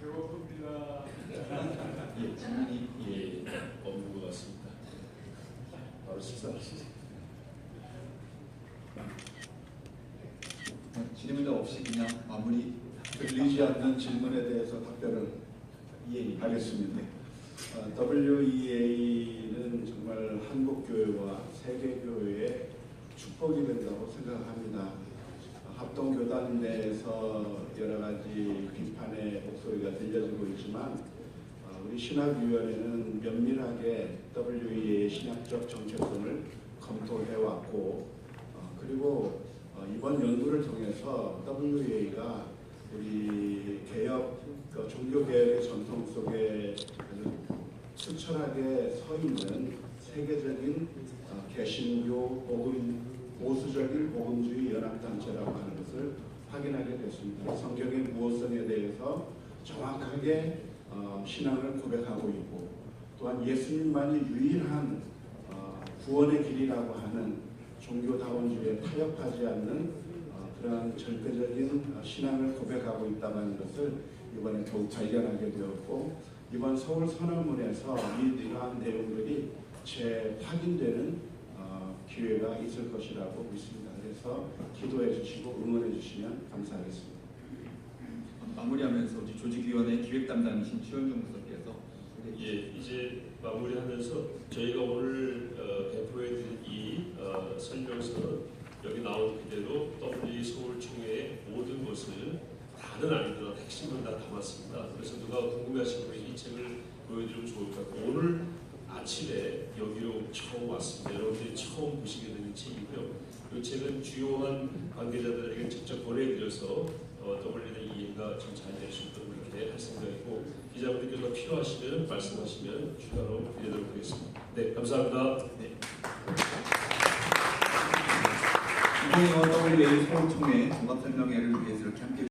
배고픕니다. 예, 질문이 예, 없는 것 같습니다. 바로 식사하시죠. 질문이 없이 그냥 마무리 들리지 않는 질문에 대해서 답변을 예, 하겠습니다. 어, WEA는 정말 한국 교회와 세계 교회의 축복이 된다고 생각합니다. 어, 합동 교단 내에서 여러 가지 비판의 목소리가 들려지고 있지만 어, 우리 신학위원회는 면밀하게 WEA의 신학적 정체성을 검토해 왔고 어, 그리고 어, 이번 연구를 통해서 WEA가 우리 개혁 그 종교 개혁의 전통 속에 수철하게 서 있는 세계적인 어, 개신교 복음 보수적인 복음주의 연합단체라고 하는 것을 확인하게 됐습니다. 성경의 무엇성에 대해서 정확하게 어, 신앙을 고백하고 있고 또한 예수님만이 유일한 어, 구원의 길이라고 하는 종교다원주의에 타협하지 않는 어, 그러한 절대적인 어, 신앙을 고백하고 있다는 것을 이번에 더욱 발견하게 되었고 이번 서울 선언문에서 이 이러한 내용들이 재확인되는 어, 기회가 있을 것이라고 믿습니다. 그래서 기도해 주시고 응원해 주시면 감사하겠습니다. 마무리하면서 우리 조직위원회 기획 담당이신 최현중 부서께서 예, 이제 마무리하면서 저희가 오늘 어, 배포해드린 이 어, 설명서는 여기 나온 그대로 W 서울 총회의 모든 것을 다는 아니더라도 핵심은 다 담았습니다. 그래서 누가 궁금해하시는 분이 이 책을 보여드리면 좋을 것 같고 오늘 아침에 여기로 처음 왔습니다. 여러분들이 처음 보시게 되는 책이고요. 이 책은 주요한 관계자들에게 직접 보내드려서 어, 떠올리는 이해가 좀잘 될 수 있도록 그렇게 할 생각이고 기자분들께서 필요하시면 말씀하시면 추가로 드리도록 하겠습니다. 네, 감사합니다. 네. 2025 WA 서울 총회 종합설명회를 위해서 이렇게 함께